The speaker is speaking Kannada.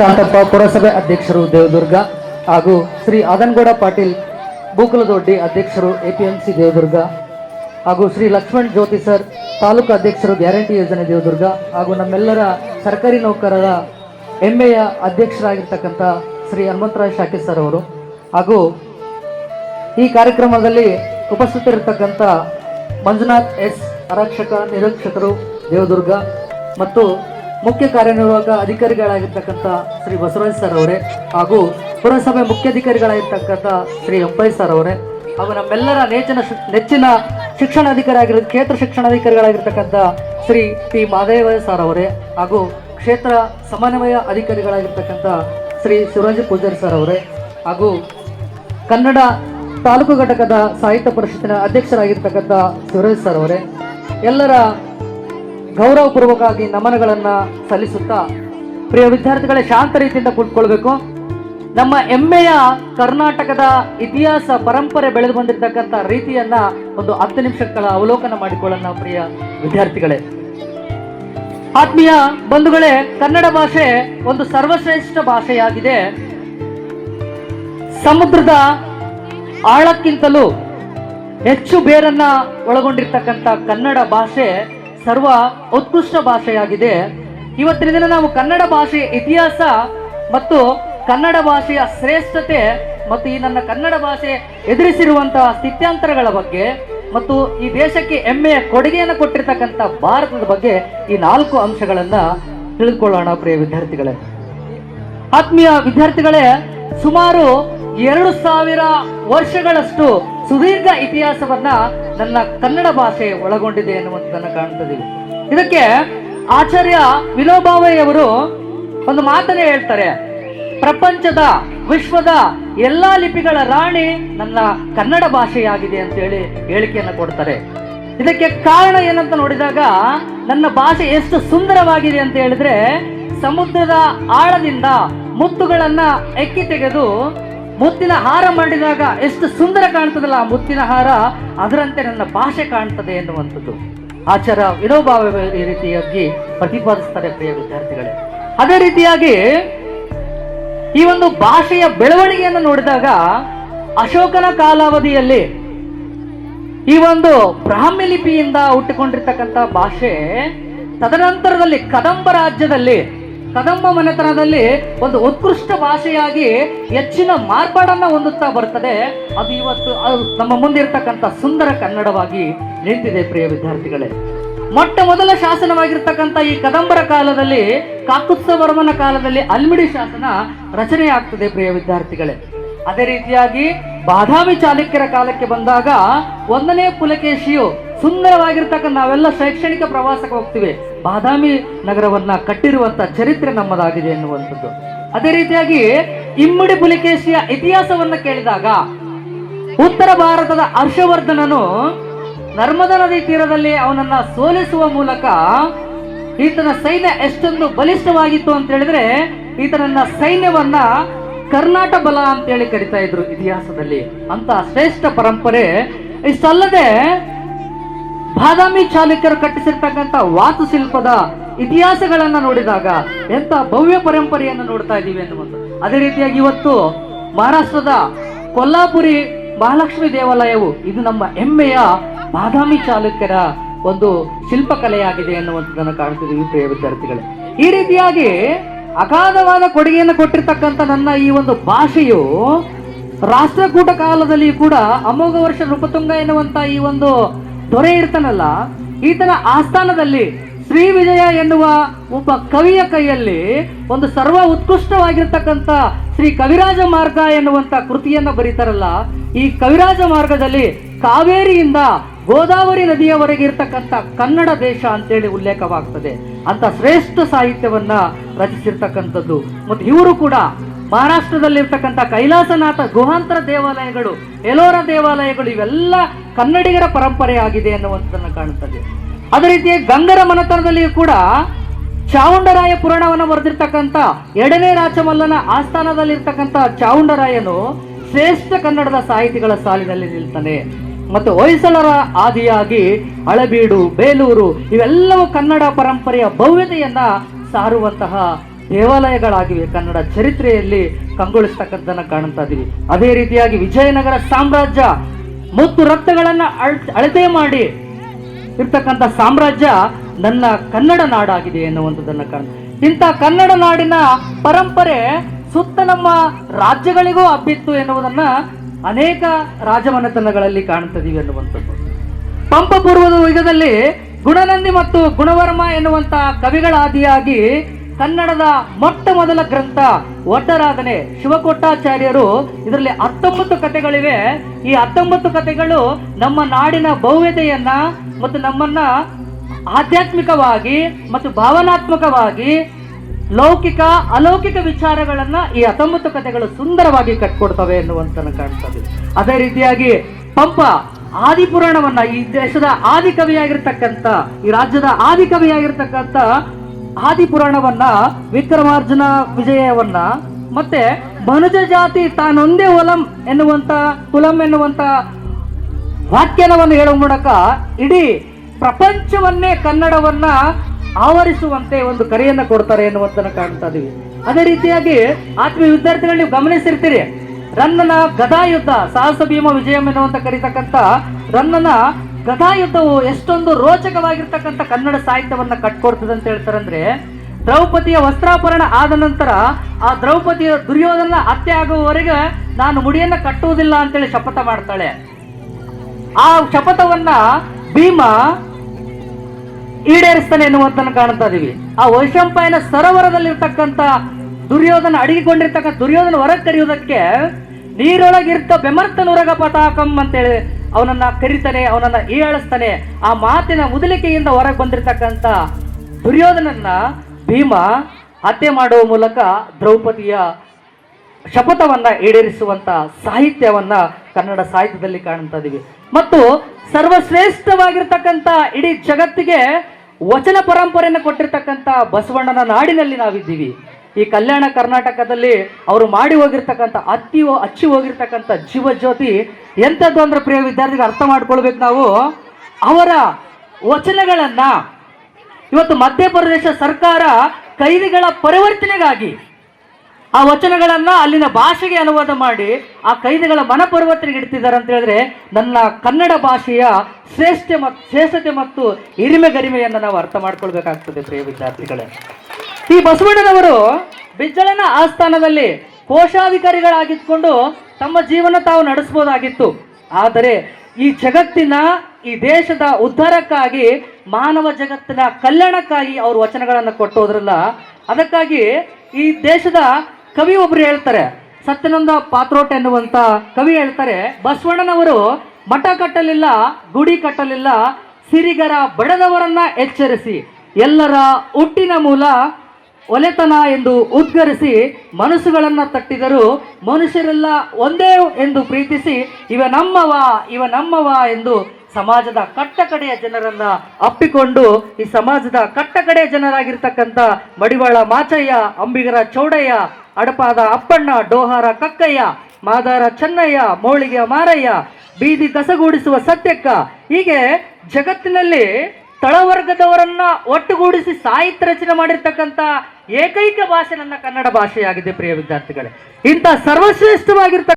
ಶಾಂತಪ್ಪ ಪುರಸಭೆ ಅಧ್ಯಕ್ಷರು ದೇವದುರ್ಗ ಹಾಗೂ ಶ್ರೀ ಆದನ್ಗೌಡ ಪಾಟೀಲ್ ಬೂಕಲದೊಡ್ಡಿ ಅಧ್ಯಕ್ಷರು ಎಪಿಎಂಸಿ ದೇವದುರ್ಗ ಹಾಗೂ ಶ್ರೀ ಲಕ್ಷ್ಮಣ್ ಜ್ಯೋತಿ ಸರ್ ತಾಲೂಕು ಅಧ್ಯಕ್ಷರು ಗ್ಯಾರಂಟಿ ಯೋಜನೆ ದೇವದುರ್ಗ ಹಾಗೂ ನಮ್ಮೆಲ್ಲರ ಸರ್ಕಾರಿ ನೌಕರರ ಹೆಮ್ಮೆಯ ಅಧ್ಯಕ್ಷರಾಗಿರ್ತಕ್ಕಂಥ ಶ್ರೀ ಹನುಮಂತರಾಯ್ ಶಾಕಿ ಸರ್ ಅವರು ಹಾಗೂ ಈ ಕಾರ್ಯಕ್ರಮದಲ್ಲಿ ಉಪಸ್ಥಿತರಿರ್ತಕ್ಕಂಥ ಮಂಜುನಾಥ್ ಎಸ್ ಆರಕ್ಷಕ ನಿರೀಕ್ಷಕರು ದೇವದುರ್ಗ ಮತ್ತು ಮುಖ್ಯ ಕಾರ್ಯನಿರ್ವಾಹಕ ಅಧಿಕಾರಿಗಳಾಗಿರ್ತಕ್ಕಂಥ ಶ್ರೀ ಬಸವರಾಜ್ ಸರ್ ಅವರೇ ಹಾಗೂ ಪುರಸಭೆ ಮುಖ್ಯಾಧಿಕಾರಿಗಳಾಗಿರ್ತಕ್ಕಂಥ ಶ್ರೀ ಎಂಪೈ ಸರ್ ಅವರೇ ಹಾಗೂ ನಮ್ಮೆಲ್ಲರ ನೆಚ್ಚಿನ ನೆಚ್ಚಿನ ಶಿಕ್ಷಣಾಧಿಕಾರಿಯಾಗಿರೋ ಕ್ಷೇತ್ರ ಶಿಕ್ಷಣಾಧಿಕಾರಿಗಳಾಗಿರ್ತಕ್ಕಂಥ ಶ್ರೀ ಪಿ. ಮಾದೇವ ಸರ್ ಅವರೇ ಹಾಗೂ ಕ್ಷೇತ್ರ ಸಮನ್ವಯ ಅಧಿಕಾರಿಗಳಾಗಿರ್ತಕ್ಕಂಥ ಶ್ರೀ ಶಿವರಾಜ್ ಪೂಜಾರಿ ಸರ್ ಅವರೇ ಹಾಗೂ ಕನ್ನಡ ತಾಲೂಕು ಘಟಕದ ಸಾಹಿತ್ಯ ಪರಿಷತ್ತಿನ ಅಧ್ಯಕ್ಷರಾಗಿರ್ತಕ್ಕಂಥ ಶಿವರಾಜ್ ಸರ್ ಅವರೇ ಎಲ್ಲರ ಗೌರವಪೂರ್ವಕವಾಗಿ ನಮನಗಳನ್ನು ಸಲ್ಲಿಸುತ್ತಾ ಪ್ರಿಯ ವಿದ್ಯಾರ್ಥಿಗಳೇ ಶಾಂತ ರೀತಿಯಿಂದ ಕುಳಿತುಕೊಳ್ಬೇಕು ನಮ್ಮ ಹೆಮ್ಮೆಯ ಕರ್ನಾಟಕದ ಇತಿಹಾಸ ಪರಂಪರೆ ಬೆಳೆದು ಬಂದಿರತಕ್ಕಂಥ ರೀತಿಯನ್ನ ಒಂದು ಹತ್ತು ನಿಮಿಷಗಳ ಅವಲೋಕನ ಮಾಡಿಕೊಳ್ಳೋಣ ಪ್ರಿಯ ವಿದ್ಯಾರ್ಥಿಗಳೇ. ಆತ್ಮೀಯ ಬಂಧುಗಳೇ, ಕನ್ನಡ ಭಾಷೆ ಒಂದು ಸರ್ವಶ್ರೇಷ್ಠ ಭಾಷೆಯಾಗಿದೆ. ಸಮುದ್ರದ ಆಳಕ್ಕಿಂತಲೂ ಹೆಚ್ಚು ಬೇರನ್ನ ಒಳಗೊಂಡಿರ್ತಕ್ಕಂಥ ಕನ್ನಡ ಭಾಷೆ ಸರ್ವ ಉತ್ಕೃಷ್ಟ ಭಾಷೆಯಾಗಿದೆ. ಇವತ್ತಿನ ದಿನ ನಾವು ಕನ್ನಡ ಭಾಷೆಯ ಇತಿಹಾಸ ಮತ್ತು ಕನ್ನಡ ಭಾಷೆಯ ಶ್ರೇಷ್ಠತೆ ಮತ್ತು ಈ ನನ್ನ ಕನ್ನಡ ಭಾಷೆ ಎದುರಿಸಿರುವಂತಹ ಸ್ಥಿತ್ಯಾಂತರಗಳ ಬಗ್ಗೆ ಮತ್ತು ಈ ದೇಶಕ್ಕೆ ಹೆಮ್ಮೆಯ ಕೊಡುಗೆಯನ್ನು ಕೊಟ್ಟಿರ್ತಕ್ಕಂಥ ಭಾರತದ ಬಗ್ಗೆ ಈ ನಾಲ್ಕು ಅಂಶಗಳನ್ನ ತಿಳಿದುಕೊಳ್ಳೋಣ ಪ್ರಿಯ ವಿದ್ಯಾರ್ಥಿಗಳೇ. ಆತ್ಮೀಯ ವಿದ್ಯಾರ್ಥಿಗಳೇ, ಸುಮಾರು ಎರಡು ಸಾವಿರ ವರ್ಷಗಳಷ್ಟು ಸುದೀರ್ಘ ಇತಿಹಾಸವನ್ನ ನನ್ನ ಕನ್ನಡ ಭಾಷೆ ಒಳಗೊಂಡಿದೆ ಎನ್ನುವಂಥದ್ದನ್ನ ಕಾಣ್ತಿದ್ದೀವಿ ಇದಕ್ಕೆ ಆಚಾರ್ಯ ವಿನೋಬಾವಯ್ಯವರು ಒಂದು ಮಾತನ್ನೇ ಹೇಳ್ತಾರೆ. ಪ್ರಪಂಚದ, ವಿಶ್ವದ ಎಲ್ಲಾ ಲಿಪಿಗಳ ರಾಣಿ ನನ್ನ ಕನ್ನಡ ಭಾಷೆಯಾಗಿದೆ ಅಂತ ಹೇಳಿ ಹೇಳಿಕೆಯನ್ನು ಕೊಡ್ತಾರೆ. ಇದಕ್ಕೆ ಕಾರಣ ಏನಂತ ನೋಡಿದಾಗ ನನ್ನ ಭಾಷೆ ಎಷ್ಟು ಸುಂದರವಾಗಿದೆ ಅಂತ ಹೇಳಿದ್ರೆ ಸಮುದ್ರದ ಆಳದಿಂದ ಮುತ್ತುಗಳನ್ನ ಎಕ್ಕಿ ತೆಗೆದು ಮುತ್ತಿನ ಹಾರ ಮಾಡಿದಾಗ ಎಷ್ಟು ಸುಂದರ ಕಾಣ್ತದಲ್ಲ ಆ ಮುತ್ತಿನ ಹಾರ? ಅದರಂತೆ ನನ್ನ ಭಾಷೆ ಕಾಣ್ತದೆ ಎನ್ನುವಂಥದ್ದು. ಆಚಾರ ವಿನೋಭಾವ ಈ ರೀತಿಯಾಗಿ ಪ್ರತಿಪಾದಿಸ್ತಾರೆ ಪ್ರಿಯ ವಿದ್ಯಾರ್ಥಿಗಳೇ. ಅದೇ ರೀತಿಯಾಗಿ ಈ ಒಂದು ಭಾಷೆಯ ಬೆಳವಣಿಗೆಯನ್ನು ನೋಡಿದಾಗ ಅಶೋಕನ ಕಾಲಾವಧಿಯಲ್ಲಿ ಈ ಒಂದು ಬ್ರಾಹ್ಮಿ ಲಿಪಿಯಿಂದ ಹುಟ್ಟಿಕೊಂಡಿರ್ತಕ್ಕಂಥ ಭಾಷೆ ತದನಂತರದಲ್ಲಿ ಕದಂಬ ರಾಜ್ಯದಲ್ಲಿ ಕದಂಬ ಮನೆತನದಲ್ಲಿ ಒಂದು ಉತ್ಕೃಷ್ಟ ಭಾಷೆಯಾಗಿ ಹೆಚ್ಚಿನ ಮಾರ್ಪಾಡನ್ನ ಹೊಂದುತ್ತಾ ಬರ್ತದೆ. ಅದು ಇವತ್ತು ನಮ್ಮ ಮುಂದಿರ್ತಕ್ಕಂಥ ಸುಂದರ ಕನ್ನಡವಾಗಿ ನಿಂತಿದೆ ಪ್ರಿಯ ವಿದ್ಯಾರ್ಥಿಗಳೇ. ಮೊಟ್ಟ ಮೊದಲ ಶಾಸನವಾಗಿರ್ತಕ್ಕಂಥ ಈ ಕದಂಬರ ಕಾಲದಲ್ಲಿ ಕಾಕುತ್ಸವರ್ಮನ ಕಾಲದಲ್ಲಿ ಅಲ್ಮಿಡಿ ಶಾಸನ ರಚನೆ ಆಗ್ತದೆ ಪ್ರಿಯ ವಿದ್ಯಾರ್ಥಿಗಳೇ. ಅದೇ ರೀತಿಯಾಗಿ ಬಾದಾಮಿ ಚಾಲುಕ್ಯರ ಕಾಲಕ್ಕೆ ಬಂದಾಗ ಒಂದನೇ ಪುಲಕೇಶಿಯು ಸುಂದರವಾಗಿರ್ತಕ್ಕಂಥ ನಾವೆಲ್ಲ ಶೈಕ್ಷಣಿಕ ಪ್ರವಾಸಕ್ಕೆ ಹೋಗ್ತೀವಿ. ಬಾದಾಮಿ ನಗರವನ್ನು ಕಟ್ಟಿರುವಂಥ ಚರಿತ್ರೆ ನಮ್ಮದಾಗಿದೆ ಎನ್ನುವಂಥದ್ದು. ಅದೇ ರೀತಿಯಾಗಿ ಇಮ್ಮಡಿ ಪುಲಿಕೇಶಿಯ ಇತಿಹಾಸವನ್ನ ಕೇಳಿದಾಗ ಉತ್ತರ ಭಾರತದ ಹರ್ಷವರ್ಧನನು ನರ್ಮದಾ ನದಿ ತೀರದಲ್ಲಿ ಅವನನ್ನ ಸೋಲಿಸುವ ಮೂಲಕ ಈತನ ಸೈನ್ಯ ಎಷ್ಟೊಂದು ಬಲಿಷ್ಠವಾಗಿತ್ತು ಅಂತ ಹೇಳಿದ್ರೆ ಈತನನ್ನ ಸೈನ್ಯವನ್ನ ಕರ್ನಾಟ ಬಲ ಅಂತ ಹೇಳಿ ಕರಿತಾ ಇದ್ರು ಇತಿಹಾಸದಲ್ಲಿ. ಅಂತ ಶ್ರೇಷ್ಠ ಪರಂಪರೆ ಇಷ್ಟಲ್ಲದೆ ಬಾದಾಮಿ ಚಾಲುಕ್ಯರು ಕಟ್ಟಿಸಿರ್ತಕ್ಕಂಥ ವಾಸ್ತುಶಿಲ್ಪದ ಇತಿಹಾಸಗಳನ್ನ ನೋಡಿದಾಗ ಎಂತ ಭವ್ಯ ಪರಂಪರೆಯನ್ನು ನೋಡ್ತಾ ಇದ್ದೀವಿ ಅನ್ನುವಂಥದ್ದು. ಅದೇ ರೀತಿಯಾಗಿ ಇವತ್ತು ಮಹಾರಾಷ್ಟ್ರದ ಕೊಲ್ಲಾಪುರಿ ಮಹಾಲಕ್ಷ್ಮಿ ದೇವಾಲಯವು ಇದು ನಮ್ಮ ಹೆಮ್ಮೆಯ ಬಾದಾಮಿ ಚಾಲುಕ್ಯರ ಒಂದು ಶಿಲ್ಪಕಲೆಯಾಗಿದೆ ಎನ್ನುವಂಥದ್ದನ್ನು ಕಾಣ್ತಿದ್ದೀವಿ ಪ್ರಿಯ ವಿದ್ಯಾರ್ಥಿಗಳೇ. ಈ ರೀತಿಯಾಗಿ ಅಗಾಧವಾದ ಕೊಡುಗೆಯನ್ನು ಕೊಟ್ಟಿರ್ತಕ್ಕಂಥ ನನ್ನ ಈ ಒಂದು ಭಾಷೆಯು ರಾಷ್ಟ್ರಕೂಟ ಕಾಲದಲ್ಲಿ ಕೂಡ ಅಮೋಘ ವರ್ಷ ನೃಪತುಂಗ ಎನ್ನುವಂಥ ಈ ಒಂದು ದೊರೆ ಇರ್ತಾನಲ್ಲ, ಈತನ ಆಸ್ಥಾನದಲ್ಲಿ ಶ್ರೀ ವಿಜಯ ಎನ್ನುವ ಒಬ್ಬ ಕವಿಯ ಕೈಯಲ್ಲಿ ಒಂದು ಸರ್ವ ಉತ್ಕೃಷ್ಟವಾಗಿರ್ತಕ್ಕಂಥ ಶ್ರೀ ಕವಿರಾಜ ಮಾರ್ಗ ಎನ್ನುವಂತ ಕೃತಿಯನ್ನು ಬರೀತಾರಲ್ಲ. ಈ ಕವಿರಾಜ ಮಾರ್ಗದಲ್ಲಿ ಕಾವೇರಿಯಿಂದ ಗೋದಾವರಿ ನದಿಯವರೆಗೆ ಇರ್ತಕ್ಕಂಥ ಕನ್ನಡ ದೇಶ ಅಂತೇಳಿ ಉಲ್ಲೇಖವಾಗ್ತದೆ. ಅಂತ ಶ್ರೇಷ್ಠ ಸಾಹಿತ್ಯವನ್ನ ರಚಿಸಿರ್ತಕ್ಕಂಥದ್ದು. ಮತ್ತು ಇವರು ಕೂಡ ಮಹಾರಾಷ್ಟ್ರದಲ್ಲಿರ್ತಕ್ಕಂಥ ಕೈಲಾಸನಾಥ ಗುಹಾಂತರ ದೇವಾಲಯಗಳು ಎಲೋರ ದೇವಾಲಯಗಳು, ಇವೆಲ್ಲ ಕನ್ನಡಿಗರ ಪರಂಪರೆ ಆಗಿದೆ ಎನ್ನುವಂಥದ್ದನ್ನು ಕಾಣುತ್ತದೆ. ಅದೇ ರೀತಿ ಗಂಗರ ಮನೆತನದಲ್ಲಿಯೂ ಕೂಡ ಚಾವುಂಡರಾಯ ಪುರಾಣವನ್ನು ಬರೆದಿರ್ತಕ್ಕಂಥ ಎರಡನೇ ರಾಚಮಲ್ಲನ ಆಸ್ಥಾನದಲ್ಲಿರ್ತಕ್ಕಂಥ ಚಾವುಂಡರಾಯನು ಶ್ರೇಷ್ಠ ಕನ್ನಡದ ಸಾಹಿತಿಗಳ ಸಾಲಿನಲ್ಲಿ ನಿಲ್ತಾನೆ. ಮತ್ತು ಹೊಯ್ಸಳರ ಆದಿಯಾಗಿ ಹಳಬೀಡು ಬೇಲೂರು ಇವೆಲ್ಲವೂ ಕನ್ನಡ ಪರಂಪರೆಯ ಭವ್ಯತೆಯನ್ನ ಸಾರುವಂತಹ ದೇವಾಲಯಗಳಾಗಿವೆ. ಕನ್ನಡ ಚರಿತ್ರೆಯಲ್ಲಿ ಕಂಗೊಳಿಸ್ತಕ್ಕಂಥದ್ದನ್ನು ಕಾಣ್ತಾ ಇದ್ದೀವಿ. ಅದೇ ರೀತಿಯಾಗಿ ವಿಜಯನಗರ ಸಾಮ್ರಾಜ್ಯ ಮುತ್ತು ರಕ್ತಗಳನ್ನ ಅಳ್- ಅಳತೆ ಮಾಡಿ ಇರ್ತಕ್ಕಂಥ ಸಾಮ್ರಾಜ್ಯ ನನ್ನ ಕನ್ನಡ ನಾಡಾಗಿದೆ ಎನ್ನುವಂಥದ್ದನ್ನ ಕಾಣ ಇಂಥ ಕನ್ನಡ ನಾಡಿನ ಪರಂಪರೆ ಸುತ್ತ ನಮ್ಮ ರಾಜ್ಯಗಳಿಗೂ ಹಬ್ಬಿತ್ತು ಎನ್ನುವುದನ್ನ ಅನೇಕ ರಾಜಮನೆತನಗಳಲ್ಲಿ ಕಾಣ್ತಿದೀವಿ ಎನ್ನುವಂಥದ್ದು. ಪಂಪ ಪೂರ್ವದ ಯುಗದಲ್ಲಿ ಗುಣನಂದಿ ಮತ್ತು ಗುಣವರ್ಮ ಎನ್ನುವಂಥ ಕವಿಗಳ ಆದಿಯಾಗಿ ಕನ್ನಡದ ಮೊಟ್ಟ ಮೊದಲ ಗ್ರಂಥ ಒಡ್ಡರಾಧನೆ ಶಿವಕೊಟ್ಟಾಚಾರ್ಯರು ಇದರಲ್ಲಿ ಹತ್ತೊಂಬತ್ತು ಕಥೆಗಳಿವೆ. ಈ ಹತ್ತೊಂಬತ್ತು ಕಥೆಗಳು ನಮ್ಮ ನಾಡಿನ ಭವ್ಯತೆಯನ್ನ ಮತ್ತು ನಮ್ಮನ್ನ ಆಧ್ಯಾತ್ಮಿಕವಾಗಿ ಮತ್ತು ಭಾವನಾತ್ಮಕವಾಗಿ ಲೌಕಿಕ, ಅಲೌಕಿಕ ವಿಚಾರಗಳನ್ನ ಈ ಹತ್ತೊಂಬತ್ತು ಕಥೆಗಳು ಸುಂದರವಾಗಿ ಕಟ್ಕೊಡ್ತವೆ ಎನ್ನುವಂತ ಕಾಣ್ತದೆ ಅದೇ ರೀತಿಯಾಗಿ ಪಂಪ ಆದಿಪುರಾಣವನ್ನ ಈ ದೇಶದ ಆದಿಕವಿಯಾಗಿರ್ತಕ್ಕಂಥ, ಈ ರಾಜ್ಯದ ಆದಿ ಕವಿಯಾಗಿರ್ತಕ್ಕಂಥ ಆದಿಪುರಾಣವನ್ನ ವಿಕ್ರಮಾರ್ಜುನ ವಿಜಯವನ್ನ, ಮತ್ತೆ ಮನುಜ ಜಾತಿ ತಾನೊಂದೇ ಒಲಂ ಎನ್ನುವಂತ, ಕುಲಂ ಎನ್ನುವಂತ ವಾಕ್ಯನವನ್ನು ಹೇಳುವ ಮೂಲಕ ಇಡೀ ಪ್ರಪಂಚವನ್ನೇ ಕನ್ನಡವನ್ನ ಆವರಿಸುವಂತೆ ಒಂದು ಕರೆಯನ್ನ ಕೊಡ್ತಾರೆ ಎನ್ನುವಂತನ ಕಾಣ್ತಾ ಇದೀವಿ. ಅದೇ ರೀತಿಯಾಗಿ ಆತ್ಮೀಯ ವಿದ್ಯಾರ್ಥಿಗಳು ನೀವು ಗಮನಿಸಿರ್ತೀರಿ, ರನ್ನನ ಗದಾ ಯುದ್ಧ ಸಾಹಸ ಭೀಮ ವಿಜಯಂ ಎನ್ನುವಂತ ಕರೀತಕ್ಕಂಥ ರನ್ನನ ಗದಾ ಯುದ್ಧವು ಎಷ್ಟೊಂದು ರೋಚಕವಾಗಿರ್ತಕ್ಕಂಥ ಕನ್ನಡ ಸಾಹಿತ್ಯವನ್ನ ಕಟ್ಕೊಡ್ತದೆ ಅಂತ ಹೇಳ್ತಾರಂದ್ರೆ, ದ್ರೌಪದಿಯ ವಸ್ತ್ರಾಪರಣ ಆದ ನಂತರ ಆ ದ್ರೌಪದಿಯ ದುರ್ಯೋಧನ ಹತ್ಯೆ ಆಗುವವರೆಗೆ ನಾನು ಮುಡಿಯನ್ನ ಕಟ್ಟುವುದಿಲ್ಲ ಅಂತೇಳಿ ಶಪಥ ಮಾಡ್ತಾಳೆ. ಆ ಶಪಥವನ್ನ ಭೀಮ ಈಡೇರಿಸ್ತಾನೆ ಎನ್ನುವಂತನ್ನು ಕಾಣ್ತಾ ಇದೀವಿ. ಆ ವೈಶಂಪಾಯನ ಸರೋವರದಲ್ಲಿರ್ತಕ್ಕಂಥ ದುರ್ಯೋಧನ, ಅಡಗಿಕೊಂಡಿರ್ತಕ್ಕಂಥ ದುರ್ಯೋಧನ ಹೊರಗೆ ಕರೆಯುವುದಕ್ಕೆ ನೀರೊಳಗಿರ್ತ ಬೆಮರ್ತನುರಗ ಪತಾಕಂ ಅಂತೇಳಿ ಅವನನ್ನ ಕರೀತಾನೆ, ಅವನನ್ನ ಏಳಿಸ್ತಾನೆ. ಆ ಮಾತಿನ ಮುದಲಿಕೆಯಿಂದ ಹೊರಗೆ ಬಂದಿರತಕ್ಕಂಥ ದುರ್ಯೋಧನನ್ನ ಭೀಮ ಹತ್ಯೆ ಮಾಡುವ ಮೂಲಕ ದ್ರೌಪದಿಯ ಶಪಥವನ್ನ ಈಡೇರಿಸುವಂತ ಸಾಹಿತ್ಯವನ್ನ ಕನ್ನಡ ಸಾಹಿತ್ಯದಲ್ಲಿ ಕಾಣ್ತಾ ಇದೀವಿ. ಮತ್ತು ಸರ್ವಶ್ರೇಷ್ಠವಾಗಿರ್ತಕ್ಕಂಥ ಇಡೀ ಜಗತ್ತಿಗೆ ವಚನ ಪರಂಪರೆಯನ್ನು ಕೊಟ್ಟಿರ್ತಕ್ಕಂಥ ಬಸವಣ್ಣನ ನಾಡಿನಲ್ಲಿ ನಾವಿದ್ದೀವಿ. ಈ ಕಲ್ಯಾಣ ಕರ್ನಾಟಕದಲ್ಲಿ ಅವರು ಮಾಡಿ ಹೋಗಿರ್ತಕ್ಕಂಥ, ಅತ್ತಿ ಅಚ್ಚಿ ಹೋಗಿರ್ತಕ್ಕಂಥ ಜೀವ ಜ್ಯೋತಿ ಎಂಥದ್ದು ಅಂದ್ರೆ ಪ್ರಿಯ ವಿದ್ಯಾರ್ಥಿಗೆ ಅರ್ಥ ಮಾಡ್ಕೊಳ್ಬೇಕು ನಾವು? ಅವರ ವಚನಗಳನ್ನು ಇವತ್ತು ಮಧ್ಯಪ್ರದೇಶ ಸರ್ಕಾರ ಕೈದಿಗಳ ಪರಿವರ್ತನೆಗಾಗಿ ಆ ವಚನಗಳನ್ನು ಅಲ್ಲಿನ ಭಾಷೆಗೆ ಅನುವಾದ ಮಾಡಿ ಆ ಕೈದಿಗಳ ಮನಪರಿವರ್ತನೆಗೆ ಇಡ್ತಿದ್ದಾರೆ ಅಂತ ಹೇಳಿದ್ರೆ ನನ್ನ ಕನ್ನಡ ಭಾಷೆಯ ಶ್ರೇಷ್ಠ ಮತ್ತು ಶ್ರೇಷ್ಠತೆ ಮತ್ತು ಹಿರಿಮೆ ಗರಿಮೆಯನ್ನು ನಾವು ಅರ್ಥ ಮಾಡ್ಕೊಳ್ಬೇಕಾಗ್ತದೆ ಪ್ರಿಯ ವಿದ್ಯಾರ್ಥಿಗಳೇ. ಈ ಬಸವಣ್ಣನವರು ಬಿಜ್ಜಳನ ಆಸ್ಥಾನದಲ್ಲಿ ಕೋಶಾಧಿಕಾರಿಗಳಾಗಿದ್ಕೊಂಡು ತಮ್ಮ ಜೀವನ ತಾವು ನಡೆಸಬಹುದಾಗಿತ್ತು. ಆದರೆ ಈ ಜಗತ್ತಿನ, ಈ ದೇಶದ ಉದ್ಧಾರಕ್ಕಾಗಿ, ಮಾನವ ಜಗತ್ತಿನ ಕಲ್ಯಾಣಕ್ಕಾಗಿ ಅವರು ವಚನಗಳನ್ನು ಕೊಟ್ಟೋದ್ರಲ್ಲ, ಅದಕ್ಕಾಗಿ ಈ ದೇಶದ ಕವಿ ಒಬ್ರು ಹೇಳ್ತಾರೆ, ಸತ್ಯನಂದ ಪಾತ್ರೋಟ್ ಎನ್ನುವಂತ ಕವಿ ಹೇಳ್ತಾರೆ, ಬಸವಣ್ಣನವರು ಮಠ ಕಟ್ಟಲಿಲ್ಲ, ಗುಡಿ ಕಟ್ಟಲಿಲ್ಲ, ಸಿರಿಗರ ಬಡದವರನ್ನ ಎಚ್ಚರಿಸಿ, ಎಲ್ಲರ ಹುಟ್ಟಿನ ಮೂಲ ಒಲೆತನ ಎಂದು ಉದ್ಗರಿಸಿ ಮನಸ್ಸುಗಳನ್ನು ತಟ್ಟಿದರು ಮನುಷ್ಯರೆಲ್ಲ ಒಂದೇ ಎಂದು ಪ್ರೀತಿಸಿ ಇವ ನಮ್ಮವ ಇವ ನಮ್ಮವ ಎಂದು ಸಮಾಜದ ಕಟ್ಟಕಡೆಯ ಜನರನ್ನ ಅಪ್ಪಿಕೊಂಡು ಈ ಸಮಾಜದ ಕಟ್ಟಕಡೆಯ ಜನರಾಗಿರ್ತಕ್ಕಂಥ ಮಡಿವಾಳ ಮಾಚಯ್ಯ, ಅಂಬಿಗರ ಚೌಡಯ್ಯ, ಅಡಪಾದ ಅಪ್ಪಣ್ಣ ಡೋಹಾರ ಕಕ್ಕಯ್ಯ, ಮಾದಾರ ಚೆನ್ನಯ್ಯ, ಮೋಳಿಗೆ ಮಾರಯ್ಯ, ಬೀದಿ ಕಸಗೂಡಿಸುವ ಸತ್ಯಕ್ಕ ಹೀಗೆ ಜಗತ್ತಿನಲ್ಲಿ ತಳವರ್ಗದವರನ್ನ ಒಟ್ಟುಗೂಡಿಸಿ ಸಾಹಿತ್ಯ ರಚನೆ ಮಾಡಿರ್ತಕ್ಕಂಥ ಏಕೈಕ ಭಾಷೆ ನನ್ನ ಕನ್ನಡ ಭಾಷೆಯಾಗಿದೆ ಪ್ರಿಯ ವಿದ್ಯಾರ್ಥಿಗಳೇ. ಇಂಥ ಸರ್ವಶ್ರೇಷ್ಠವಾಗಿರ್ತಕ್ಕ